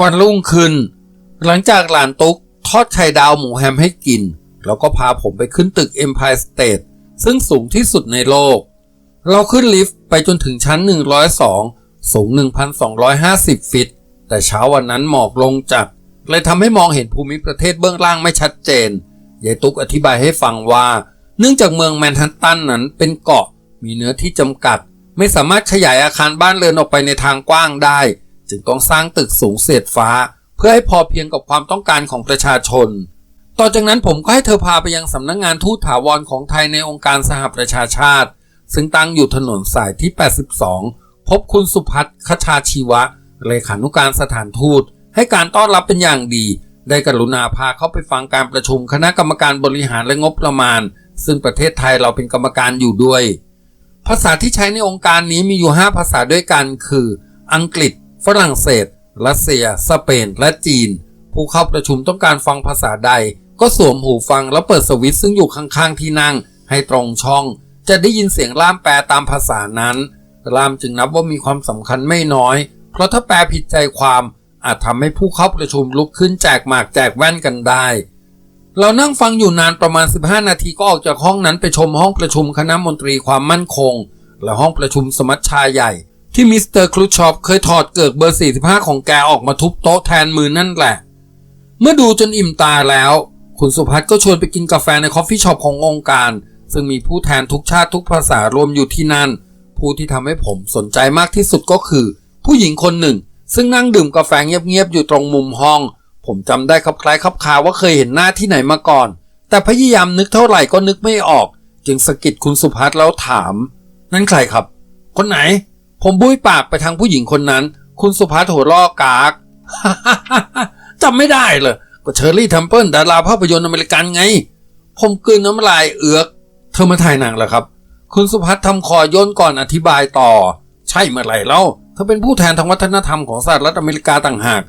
วันรุ่งขึ้น หลังจากหลานตุ๊กทอดไข่ดาวหมูแฮมให้กิน แล้วก็พาผมไปขึ้นตึก Empire State ซึ่งสูงที่สุดในโลก เราขึ้นลิฟต์ไปจนถึงชั้น 102 สูง 1,250 ฟิต แต่เช้าวันนั้นหมอกลงจัดเลยทำให้มองเห็นภูมิประเทศเบื้องล่างไม่ชัดเจนยายตุ๊กอธิบายให้ฟังว่า เนื่องจากเมืองแมนฮัตตันนั้นเป็นเกาะมีเนื้อที่จำกัด ไม่สามารถขยายอาคารบ้านเรือนออกไปในทางกว้างได้ จึงต้องสร้างตึกสูงเสียดฟ้า เพื่อให้พอเพียงกับความต้องการของประชาชน ต่อจากนั้นผมก็ให้เธอพาไปยังสำนักงงานทูตถาวรของไทยในองค์การสหประชาชาติ ซึ่งตั้งอยู่ถนนสายที่ 82 พบคุณสุพัฒน์คชาชีวะ เลขานุการสถานทูต ให้การต้อนรับเป็นอย่างดี ได้กรุณาพาเข้าไปฟังการประชุมคณะกรรมการบริหารและงบประมาณ ซึ่งประเทศไทยเราเป็นกรรมการอยู่ด้วย ภาษาที่ใช้ในองค์การนี้มีอยู่ 5 ภาษาด้วยกัน คือ อังกฤษ ฝรั่งเศส รัสเซีย สเปน และจีน ผู้เข้าประชุมต้องการฟังภาษาใด ก็สวมหูฟังแล้วเปิดสวิตช์ซึ่งอยู่ข้างๆที่นั่ง ให้ตรงช่อง จะได้ยินเสียงล่ามแปลตามภาษานั้น ล่ามจึงนับว่ามีความสำคัญไม่น้อย เพราะถ้าแปลผิดใจความ อาจทำให้ผู้เข้าประชุมลุกขึ้นแจกหมากแจกแว่นกันได้เรานั่งฟังอยู่นานประมาณ 15 นาทีก็ออกจากห้องนั้นไปชมห้องประชุมคณะมนตรีความมั่นคง และห้องประชุมสมัชชาใหญ่ ที่มิสเตอร์ครูชอปเคยถอดเกิกเบอร์ 45 ของแกออกมาทุบโต๊ะแทนมือนั่นแหละ เมื่อดูจนอิ่มตาแล้ว คุณสุพัฒน์ก็ชวนไปกินกาแฟในคอฟฟี่ช็อปขององค์การ ซึ่งมีผู้แทนทุกชาติทุกภาษารวมอยู่ที่นั่น ผู้ที่ทำให้ผมสนใจมากที่สุดก็คือ ผู้หญิงคนหนึ่ง ซึ่งนั่งดื่มกาแฟเงียบๆอยู่ตรงมุมห้อง ผมจำได้ครับคล้ายครับคาว่าเคยเห็นหน้าที่ไหนมาก่อน แต่พยายามนึกเท่าไหร่ก็นึกไม่ออก จึงสะกิดคุณสุพัฒน์แล้วถาม นั่นใครครับ คนไหน ผมบุ้ยปากไปทางผู้หญิงคนนั้น คุณสุภัทรหัวลอกกากจำไม่ได้เลยก็เชอร์รี่ทัมเปิลดาราภาพยนตร์อเมริกันไง ผมกลืนน้ำลายเอือก เธอมาถ่ายหนังเหรอครับ คุณสุภัททำคอย่นก่อนอธิบายต่อ ใช่เมื่อไหร่เล่าเธอเป็นผู้แทนทางวัฒนธรรมของสหรัฐอเมริกาต่างหาก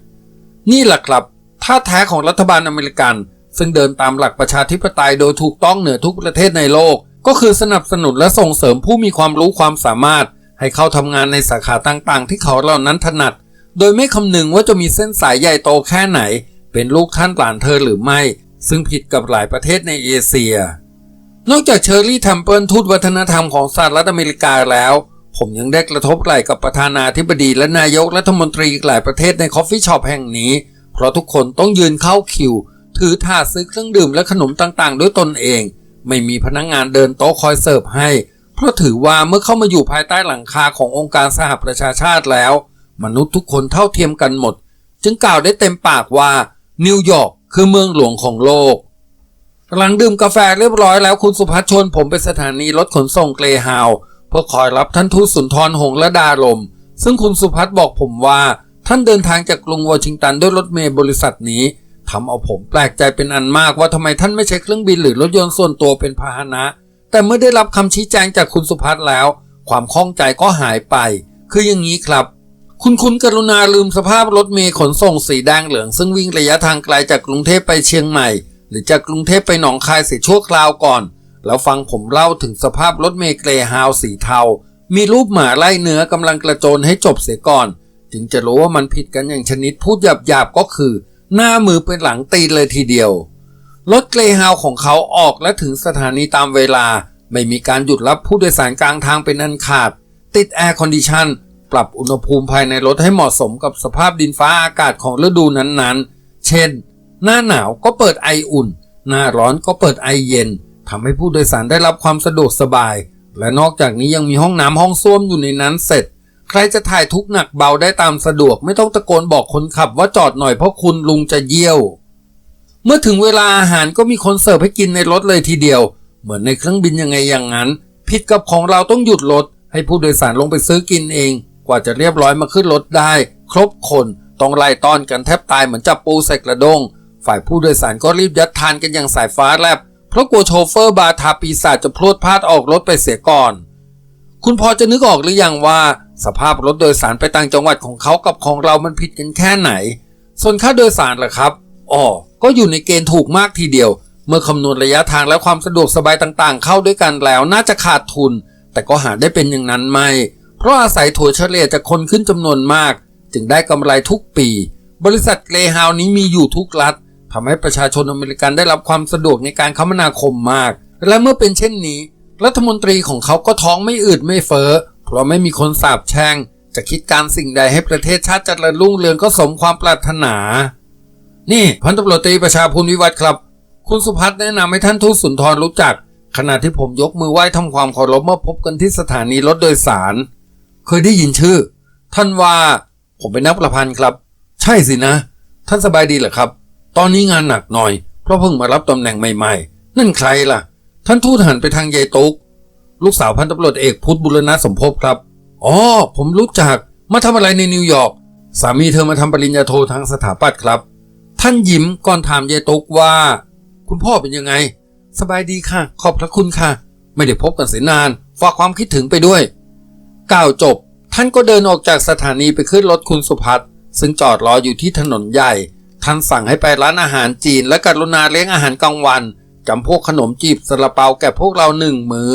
นี่แหละครับท่าแท้ของรัฐบาลอเมริกัน ซึ่งเดินตามหลักประชาธิปไตยโดยถูกต้องเหนือทุกประเทศในโลก ก็คือสนับสนุนและส่งเสริมผู้มีความรู้ความสามารถ ให้เข้าทำงานในสาขาต่างๆ ที่เขาเหล่านั้นถนัด โดยไม่คำนึงว่าจะมีเส้นสายใหญ่โตแค่ไหน เป็นลูกท่านหลานเธอหรือไม่ ซึ่งผิดกับหลายประเทศในเอเชีย นอกจากเชอร์รี่ทัมเปิลทูตวัฒนธรรมของสหรัฐอเมริกาแล้ว ผมยังได้กระทบไหลกับประธานาธิบดีและนายกรัฐมนตรีอีกหลายประเทศในคอฟฟี่ช็อปแห่งนี้ เพราะทุกคนต้องยืนเข้าคิว ถือถาดซื้อเครื่องดื่มและขนมต่างๆ ด้วยตนเอง ไม่มีพนักงงานเดินโต๊ะคอยเสิร์ฟให้ เพราะถือว่าเมื่อเข้ามาอยู่ภายใต้หลังคาขององค์การสหประชาชาติแล้ว มนุษย์ทุกคนเท่าเทียมกันหมด จึงกล่าวได้เต็มปากว่านิวยอร์กคือเมืองหลวงของโลก หลังดื่มกาแฟเรียบร้อยแล้วคุณสุพัฒน์ชวนผมไปสถานีรถขนส่งเกรฮาวเพื่อคอยรับท่านทูตสุนทรหงษ์และดาลม ซึ่งคุณสุพัฒน์บอกผมว่าท่านเดินทางจากกรุงวอชิงตันด้วยรถเมล์บริษัทนี้ทำเอาผมแปลกใจเป็นอันมากว่าทำไมท่านไม่ใช้เครื่องบินหรือรถยนต์ส่วนตัวเป็นพาหนะ แต่เมื่อได้รับคำชี้แจงจากคุณสุพัฒน์แล้ว ความข้องใจก็หายไป คืออย่างนี้ครับ คุณคุณกรุณาลืมสภาพรถเมล์ขนส่งสีแดงเหลือง ซึ่งวิ่งระยะทางไกลจากกรุงเทพไปเชียงใหม่ หรือจากกรุงเทพไปหนองคายเสียชั่วคราวก่อน แล้วฟังผมเล่าถึงสภาพรถเมล์เกรฮาวสีเทา มีรูปหมาไล่เนื้อกำลังกระโจนให้จบเสียก่อน จึงจะรู้ว่ามันผิดกันอย่างชนิดพูดหยาบๆก็คือ หน้ามือเป็นหลังตีนเลยทีเดียว รถเกรฮาวของเขาออกและถึงสถานีตามเวลา ไม่มีการหยุดรับผู้โดยสารกลางทางเป็นอันขาด ติดแอร์คอนดิชันปรับอุณหภูมิภายในรถให้เหมาะสมกับสภาพดินฟ้าอากาศของฤดูนั้นๆ เช่น หน้าหนาวก็เปิดไออุ่น หน้าร้อนก็เปิดไอเย็นทำให้ผู้โดยสารได้รับความสะดวกสบาย และนอกจากนี้ยังมีห้องน้ำห้องส้วมอยู่ในนั้นเสร็จ ใครจะถ่ายทุกหนักเบาได้ตามสะดวกไม่ต้องตะโกนบอกคนขับว่าจอดหน่อยเพราะคุณลุงจะเยี่ยว เมื่อถึงเวลาอาหารก็มีคนเสิร์ฟให้กินในรถเลยทีเดียว เหมือนในเครื่องบินยังไงอย่างนั้น ผิดกับของเราต้องหยุดรถ ให้ผู้โดยสารลงไปซื้อกินเอง กว่าจะเรียบร้อยมาขึ้นรถได้ ครบคนต้องไล่ต้อนกันแทบตายเหมือนจับปูใส่กระด้งฝ่ายผู้โดยสารก็รีบยัดทานกันอย่างสายฟ้าแลบเพราะกลัวโชเฟอร์บาทาปีศาจจะพลดพลาดออกรถไปเสียก่อน คุณพอจะนึกออกหรือยังว่า สภาพรถโดยสารไปต่างจังหวัดของเขากับของเรามันผิดกันแค่ไหน ส่วนค่าโดยสารล่ะครับ อ๋อ ก็อยู่ในเกณฑ์ถูกมากทีเดียว เมื่อคำนวณระยะทางและความสะดวกสบายต่างๆ เข้าด้วยกันแล้วน่าจะขาดทุน แต่ก็หาได้เป็นอย่างนั้นไม่ เพราะอาศัยถั่วเฉลี่ยจากคนขึ้นจำนวนมาก จึงได้กำไรทุกปี บริษัทเกรฮาวนี้มีอยู่ทุกรัฐทำให้ประชาชนอเมริกันได้รับความสะดวกในการคมนาคมมาก และเมื่อเป็นเช่นนี้ รัฐมนตรีของเขาก็ท้องไม่อืดไม่เฟ้อ เพราะไม่มีคนสาบแช่ง จะคิดการสิ่งใดให้ประเทศชาติเจริญรุ่งเรืองก็สมความปรารถนา นี่พันตำรวจตรีประชาพูลวิวัฒน์ครับ คุณสุพัฒน์แนะนำให้ท่านทูตสุนทรรู้จัก ขณะที่ผมยกมือไหว้ทำความเคารพเมื่อพบกันที่สถานีรถโดยสาร เคยได้ยินชื่อ ท่านว่า ผมเป็นนักประพันธ์ครับ ใช่สินะ ท่านสบายดีเหรอครับ ตอนนี้งานหนักหน่อย เพราะเพิ่งมารับตำแหน่งใหม่ๆ นั่นใครล่ะ ท่านทูตหันไปทางยายตุกลูกสาวพันตำรวจเอกพุทธบุรณะสมภพครับอ๋อผมรู้จักมาทำอะไรในนิวยอร์กสามีเธอมาทำปริญญาโททางสถาปัตย์ครับ ท่านยิ้มก่อนถามยายตุกว่า คุณพ่อเป็นยังไง สบายดีค่ะ ขอบพระคุณค่ะ ไม่ได้พบกันเสียนาน ฝากความคิดถึงไปด้วย กล่าวจบ ท่านก็เดินออกจากสถานีไปขึ้นรถคุณสุพัฒน์ซึ่งจอดรออยู่ที่ถนนใหญ่ ท่านสั่งให้ไปร้านอาหารจีน และกรุณาเลี้ยงอาหารกลางวันจำพวกขนมจีบสลาเปาแก่พวกเราหนึ่งมือ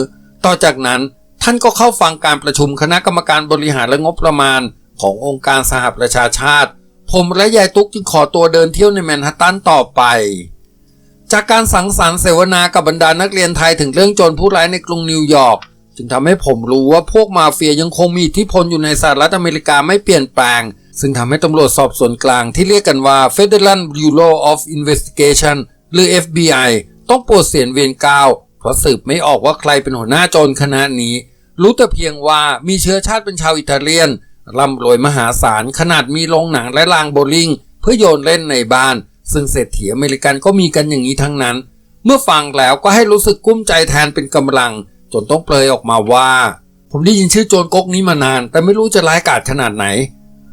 ต่อจากนั้นท่านก็เข้าฟังการประชุมคณะกรรมการบริหารและงบประมาณขององค์การสหประชาชาติ ผมและยายตุ๊กจึงขอตัวเดินเที่ยวในแมนฮัตตันต่อไป จากการสังสรรค์เสวนากับบรรดานักเรียนไทยถึงเรื่องโจรผู้ร้ายในกรุงนิวยอร์กจึงทำให้ผมรู้ว่าพวกมาเฟียยังคงมีอิทธิพลอยู่ในสหรัฐอเมริกาไม่เปลี่ยนแปลง ซึ่งทำให้ตำรวจสอบสวนกลางที่เรียกกันว่า Federal Bureau of Investigation หรือ FBI ต้องปวดเสียนเวียนกาวเพราะสืบไม่ออกว่าใครเป็นหัวหน้าโจรคณะนี้ รู้แต่เพียงว่ามีเชื้อชาติเป็นชาวอิตาเลียน ร่ำรวยมหาศาลขนาดมีโรงหนังและลางโบลิ่งเพื่อโยนเล่นในบ้าน ซึ่งเศรษฐีอเมริกันก็มีกันอย่างนี้ทั้งนั้น เมื่อฟังแล้วก็ให้รู้สึกกุ้มใจแทนเป็นกำลัง จนต้องเปลยออกมาว่า ผมได้ยินชื่อโจรก๊กนี้มานาน แต่ไม่รู้จะร้ายกาจขนาดไหน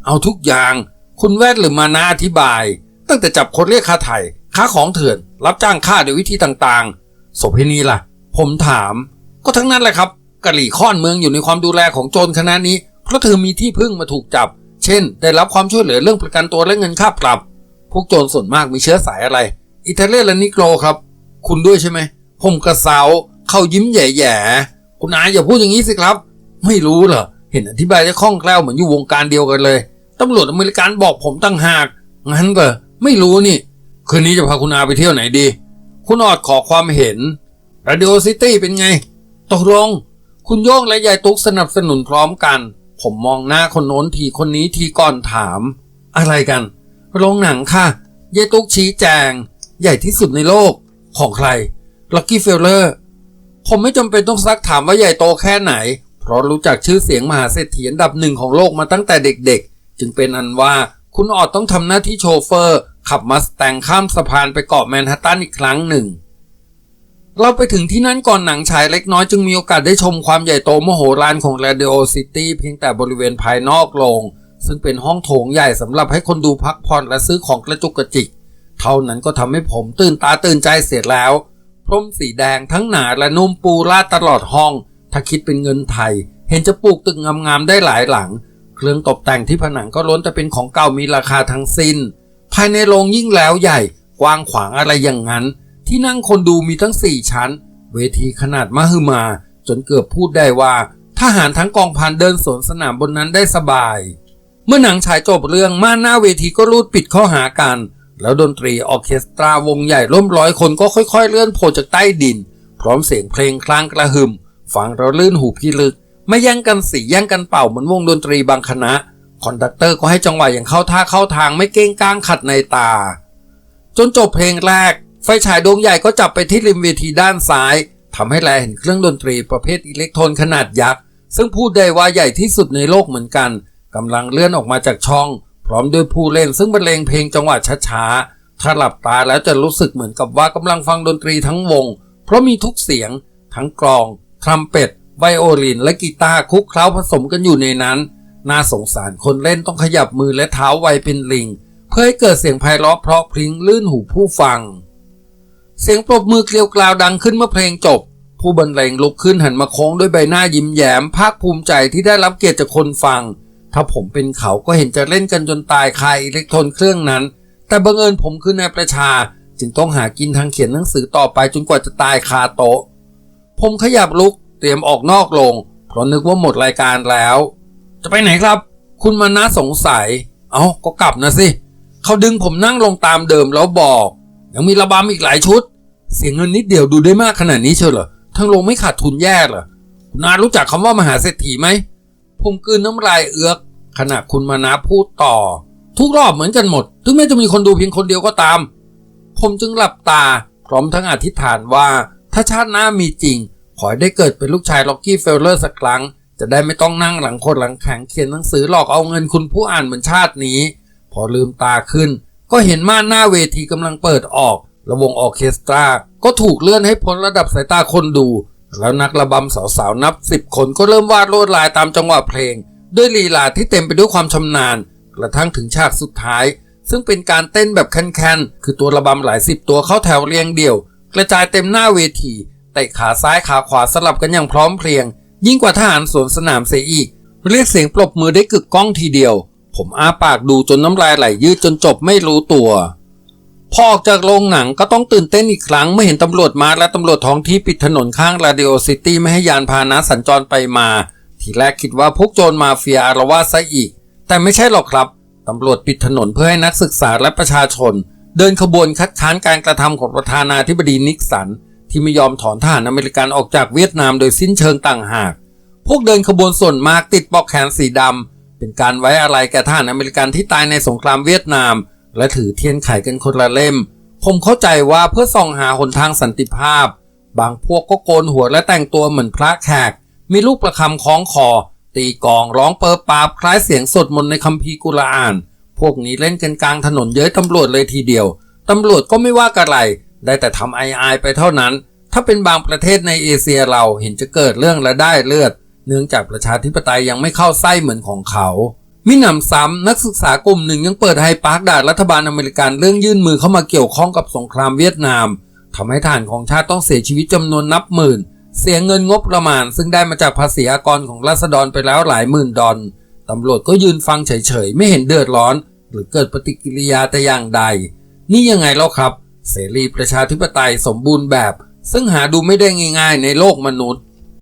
เอาทุกอย่าง คุณแวดหรือมานาอธิบาย ตั้งแต่จับคนเรียกค่าไถ่ค้าของเถื่อน รับจ้างฆ่าโดยวิธีต่างๆโสเภณีล่ะ ผมถาม ก็ทั้งนั้นแหละครับกะหลี่ค่อนเมืองอยู่ในความดูแลของโจรคณะนี้ เพราะเธอมีที่พึ่งมาถูกจับ เช่น ได้รับความช่วยเหลือเรื่องประกันตัวและเงินค่าปรับ พวกโจรส่วนมากมีเชื้อสายอะไร อิตาเลียนและนิโกรครับ คุณด้วยใช่ไหม ผมกระเซาเขายิ้มแย่ๆ คุณอาอย่าพูดอย่างนี้สิครับ ไม่รู้เหรอ เห็นอธิบายได้คล่องแคล่วเหมือนอยู่วงการเดียวกันเลยตำรวจอเมริกันบอกผมตั้งหาก งั้นก็ไม่รู้นี่ คืนนี้จะพาคุณอาไปเที่ยวไหนดี คุณออดขอความเห็น Radio City เป็นไง ตกลง คุณโย่งและยายตุ๊กสนับสนุนพร้อมกัน ผมมองหน้าคนโน้นทีคนนี้ทีก่อนถาม อะไรกัน โรงหนังค่ะยายตุ๊กชี้แจง ใหญ่ที่สุดในโลก ของใคร Lucky f e l l e r ผมไม่จำเป็นต้องซักถามว่าใหญ่โตแค่ไหน เพราะรู้จักชื่อเสียงมหาเศรษฐีอันดับหนึ่งของโลกมาตั้งแต่เด็กๆ จึงเป็นอันว่าคุณออดต้องทำหน้าที่โชเฟอร์ ขับมาสแตงข้ามสะพานไปเกาะแมนฮัตตันอีกครั้งหนึ่ง เราไปถึงที่นั่นก่อนหนังฉายเล็กน้อยจึงมีโอกาสได้ชมความใหญ่โตมโหฬารของ Radio City เพียงแต่บริเวณภายนอกโรงซึ่งเป็นห้องโถงใหญ่สำหรับให้คนดูพักผ่อนและซื้อของกระจุกกระจิก เท่านั้นก็ทำให้ผมตื่นตาตื่นใจเสียแล้ว พรมสีแดงทั้งหนาและนุ่มปูราดตลอดห้อง ถ้าคิดเป็นเงินไทย เห็นจะปลูกตึกงามๆได้หลายหลัง เครื่องตกแต่งที่ผนังก็ล้นแต่เป็นของเก่ามีราคาทั้งสิ้น ภายในโรงยิ่งแล้วใหญ่ กว้างขวางอะไรอย่างนั้น ที่นั่งคนดูมีทั้งสี่ชั้น เวทีขนาดมหึมา จนเกือบพูดได้ว่า ทหารทั้งกองพันเดินสวนสนามบนนั้นได้สบาย เมื่อหนังฉายจบเรื่องม่านหน้าเวทีก็รูดปิดข้อหากัน แล้วดนตรีออเคสตราวงใหญ่ร่วมร้อยคนก็ค่อยๆ เลื่อนโผล่จากใต้ดิน พร้อมเสียงเพลงคลางกระหึ่มฟังเราลื่นหูพี่ลึก ไม่แย่งกันสีแย่งกันเป่าเหมือนวงดนตรีบางคณะคอนดักเตอร์ก็ให้จังหวะอย่างเข้าท่าเข้าทางไม่เก้งก้างขัดในตา จนจบเพลงแรก ไฟฉายดวงใหญ่ก็จับไปที่ริมเวทีด้านซ้ายทำให้แลเห็นเครื่องดนตรีประเภทอิเล็กโทรนขนาดยักษ์ ซึ่งพูดได้ว่าใหญ่ที่สุดในโลกเหมือนกันกำลังเลื่อนออกมาจากช่อง พร้อมด้วยผู้เล่นซึ่งบรรเลงเพลงจังหวะช้าๆ ถ้าหลับตาแล้วจะรู้สึกเหมือนกับว่ากำลังฟังดนตรีทั้งวง เพราะมีทุกเสียง ทั้งกลอง ทรัมเป็ต ไวโอลิน และกีตาร์คุกเคล้าผสมกันอยู่ในนั้น น่าสงสารคนเล่นต้องขยับมือและเท้าไวเป็นลิง เพื่อให้เกิดเสียงไพเราะเพราะพริ้งลื่นหูผู้ฟัง เสียงปรบมือเกลียวกราวดังขึ้นเมื่อเพลงจบ ผู้บรรเลงลุกขึ้นหันมาโค้งด้วยใบหน้ายิ้มแย้มภาคภูมิใจที่ได้รับเกียรติจากคนฟัง ถ้าผมเป็นเขาก็เห็นจะเล่นกันจนตายคายอิเล็กโทรนเครื่องนั้น แต่บังเอิญผมคือนายประชา จึงต้องหากินทางเขียนหนังสือต่อไปจนกว่าจะตายคาโต๊ะ ผมขยับลุกเตรียมออกนอกโรงเพราะนึกว่าหมดรายการแล้ว จะไปไหนครับ คุณมานะสงสัย เอ้าก็กลับนะสิเขาดึงผมนั่งลงตามเดิมแล้วบอก ยังมีระบำอีกหลายชุด เสียเงินนิดเดียวดูได้มากขนาดนี้เชียวเหรอทั้งลงไม่ขาดทุนแย่เหรอคุณอารู้จักคำว่ามหาเศรษฐีไหมผมกืนน้ำลายเอือกขณะคุณมานาพูดต่อ ทุกรอบเหมือนกันหมด ถึงแม้จะมีคนดูเพียงคนเดียวก็ตาม ผมจึงหลับตา พร้อมทั้งอธิษฐานว่า ถ้าชาติหน้ามีจริง ขอให้ได้เกิดเป็นลูกชายล็อกกี้เฟลเลอร์สักครั้ง จะได้ไม่ต้องนั่งหลังคนหลังแข็งเขียนหนังสือหลอกเอาเงินคุณผู้อ่านเหมือนชาตินี้ พอลืมตาขึ้น ก็เห็นม่านหน้าเวทีกำลังเปิดออกและวงออเคสตรา ก็ถูกเลื่อนให้พ้นระดับสายตาคนดู แล้วนักระบำสาวๆนับสิบคนก็เริ่มวาดลวดลายตามจังหวะเพลง ด้วยลีลาที่เต็มไปด้วยความชำนาญ กระทั่งถึงฉากสุดท้าย ซึ่งเป็นการเต้นแบบแคนๆคือตัวระบำหลายสิบตัวเข้าแถวเรียงเดี่ยว กระจายเต็มหน้าเวทีเตะขาซ้ายขาขวาสลับกันอย่างพร้อมเพรียง ยิ่งกว่าทหารสวนสนามเสียอีก เรียกเสียงปรบมือได้กึกก้องทีเดียว ผมอ้าปากดูจนน้ำลายไหลยืดจนจบไม่รู้ตัวพอออกจากโรงหนังก็ต้องตื่นเต้นอีกครั้งเมื่อเห็นตำรวจมาและตำรวจท้องที่ปิดถนนข้างราดิโอซิตี้ไม่ให้ยานพาหนะสัญจรไปมา ทีแรกคิดว่าพวกโจรมาเฟียอารวาสซะอีก แต่ไม่ใช่หรอกครับตำรวจปิดถนนเพื่อให้นักศึกษาและประชาชน เดินขบวนคัดค้านการกระทำของประธานาธิบดีนิกสัน ที่ไม่ยอมถอนทหารอเมริกันออกจากเวียดนามโดยสิ้นเชิงต่างหาก พวกเดินขบวนส่วนมากติดปลอกแขนสีดำ เป็นการไว้อะไรแก่ทหารอเมริกันที่ตายในสงครามเวียดนาม และถือเทียนไขกันคนละเล่ม ผมเข้าใจว่าเพื่อส่องหาหนทางสันติภาพ บางพวกก็โกนหัวและแต่งตัวเหมือนพระแขก มีลูกประคำคล้องคอ ตีกองร้องเปิบปาบคล้ายเสียงสดมนในคัมภีร์กุรอาน พวกนี้เล่นกันกลางถนนเย้ยตำรวจเลยทีเดียวตำรวจก็ไม่ว่ากะไรได้แต่ทำไอไอไปเท่านั้น ถ้าเป็นบางประเทศในเอเชียเราเห็นจะเกิดเรื่องและได้เลือด เนื่องจากประชาธิปไตยยังไม่เข้าไส้เหมือนของเขา มิหนำซ้ำนักศึกษากลุ่มหนึ่งยังเปิดไฮปาร์คด่ารัฐบาลอเมริกันเรื่องยื่นมือเข้ามาเกี่ยวข้องกับสงครามเวียดนามทำให้ทหารของชาติต้องเสียชีวิตจำนวนนับหมื่น เสียเงินงบประมาณ ซึ่งได้มาจากภาษีอากรของราษฎรไปแล้วหลายหมื่นดอลตำรวจก็ยืนฟังเฉยๆ ไม่เห็นเดือดร้อน หรือเกิดปฏิกิริยาแต่อย่างใด นี่ยังไงแล้วครับ เสรีประชาธิปไตยสมบูรณ์แบบ ซึ่งหาดูไม่ได้ง่าย ๆ ในโลกมนุษย์